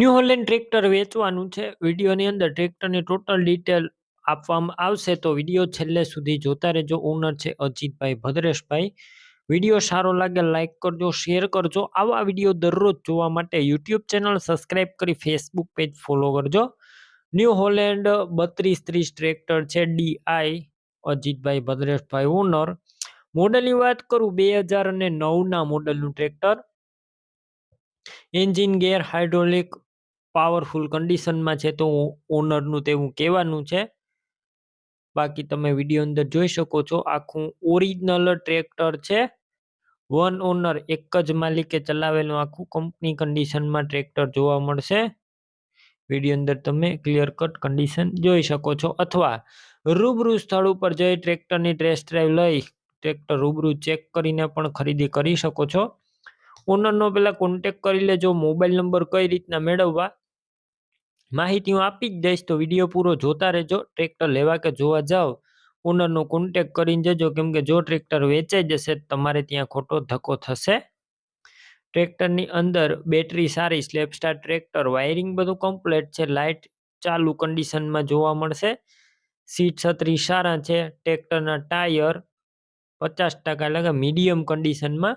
New Holland tractor વેચવાનું છે. વિડીયોની અંદર ટ્રેક્ટરની ટોટલ ડિટેલ આપવામાં આવશે. તો વીડિયો છેલ્લે સુધી જોતા રહેજો. ઓનર છે અજીતભાઈ ભદ્રેશભાઈ. વીડિયો સારો લાગે લાઇક કરજો, શેર કરજો. આવા વીડિયો દરરોજ જોવા માટે યુટ્યુબ ચેનલ સબસ્ક્રાઇબ કરી ફેસબુક પેજ ફોલો કરજો. ન્યૂ હોલેન્ડ બત્રીસ ત્રીસ ટ્રેક્ટર છે. DI Ajitbhai Bhadreshbhai owner. મોડલની વાત કરું, બે હજાર અને નવના મોડલનું tractor. Engine gear hydraulic powerful કન્ડિશનમાં છે તો ઓનરનું તેવું કહેવાનું છે. બાકી તમે વીડિયો અંદર જોઈ શકો છો, આખું ઓરિજિનલ ટ્રેક્ટર છે. વન ઓનર એક જ માલિકે ચલાવેલું આખું કંપની કન્ડિશનમાં ટ્રેક્ટર જોવા મળશે. વીડિયો અંદર તમે ક્લિયર કટ કન્ડિશન જોઈ શકો છો અથવા રૂબરૂ સ્થળ ઉપર જઈ ટ્રેક્ટરની ટેસ્ટ ડ્રાઈવ લઈ ટ્રેક્ટર રૂબરૂ ચેક કરીને પણ ખરીદી કરી શકો છો. ઓનરનો પહેલાં કોન્ટેક કરી લેજો મોબાઈલ નંબર કઈ રીતના મેળવવા? માહિતી હું આપી જ દઈશ, તો વીડિયો પૂરો જોતા રહેજો ટ્રેક્ટર લેવા કે જોવા જાઓ ઓનરનો કોન્ટેક કરીને જજો, કેમ કે જો ટ્રેક્ટર વેચાઈ જશે તમારે ત્યાં ખોટો ધક્કો થશે. ટ્રેક્ટરની અંદર બેટરી સારી સ્લેપ સ્ટાર ટ્રેક્ટર વાયરિંગ બધું કમ્પ્લીટ છે લાઇટ ચાલુ કન્ડિશનમાં જોવા મળશે. સીટ છત્રી સારા છે ટ્રેક્ટરના ટાયર પચાસ ટકા એટલે કે મીડિયમ કન્ડિશનમાં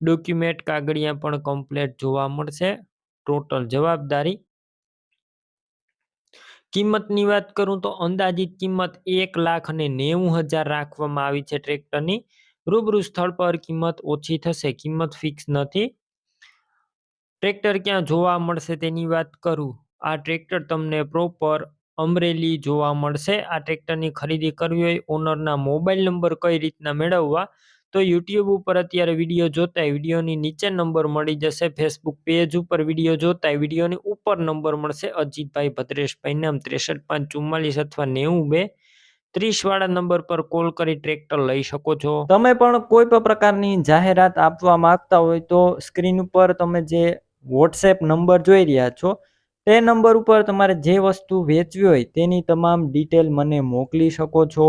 ડોક્યુમેન્ટ કાગળિયા પણ કમ્પ્લેટ જોવા મળશે. ટોટલ જવાબદારી. કિંમતની વાત કરું તો અંદાજિત કિંમત એક લાખ અને નેવું હજાર રાખવામાં આવી છે ટ્રેક્ટરની. રૂબરૂ સ્થળ પર કિંમત ઓછી થશે, કિંમત ફિક્સ નથી. ટ્રેક્ટર ક્યાં જોવા મળશે તેની વાત કરું. આ ટ્રેક્ટર તમને પ્રોપર અમરેલી જોવા મળશે. આ ટ્રેક્ટરની ખરીદી કરવી હોય ઓનરના મોબાઈલ નંબર કઈ રીતના મેળવવા? તો યુટ્યુબ ઉપર અત્યારે વીડિયો જોતા વિડીયોની નીચે નંબર મળી જશે ફેસબુક પેજ ઉપર વીડિયો જોતા વિડીયોની ઉપર નંબર મળશે, અજીતભાઈ ભદ્રેશભાઈ નામ ત્રેસઠ પાંચ ચુમ્માલીસ અથવા નેવું બે ત્રીસ વાળા નંબર પર કોલ કરી ટ્રેક્ટર લઈ શકો છો. તમે પણ કોઈ પણ પ્રકારની જાહેરાત આપવા માંગતા હોય તો સ્ક્રીન ઉપર તમે જે વોટ્સએપ નંબર જોઈ રહ્યા છો, તે નંબર ઉપર તમારે જે વસ્તુ વેચવી હોય તેની તમામ ડિટેલ મને મોકલી શકો છો.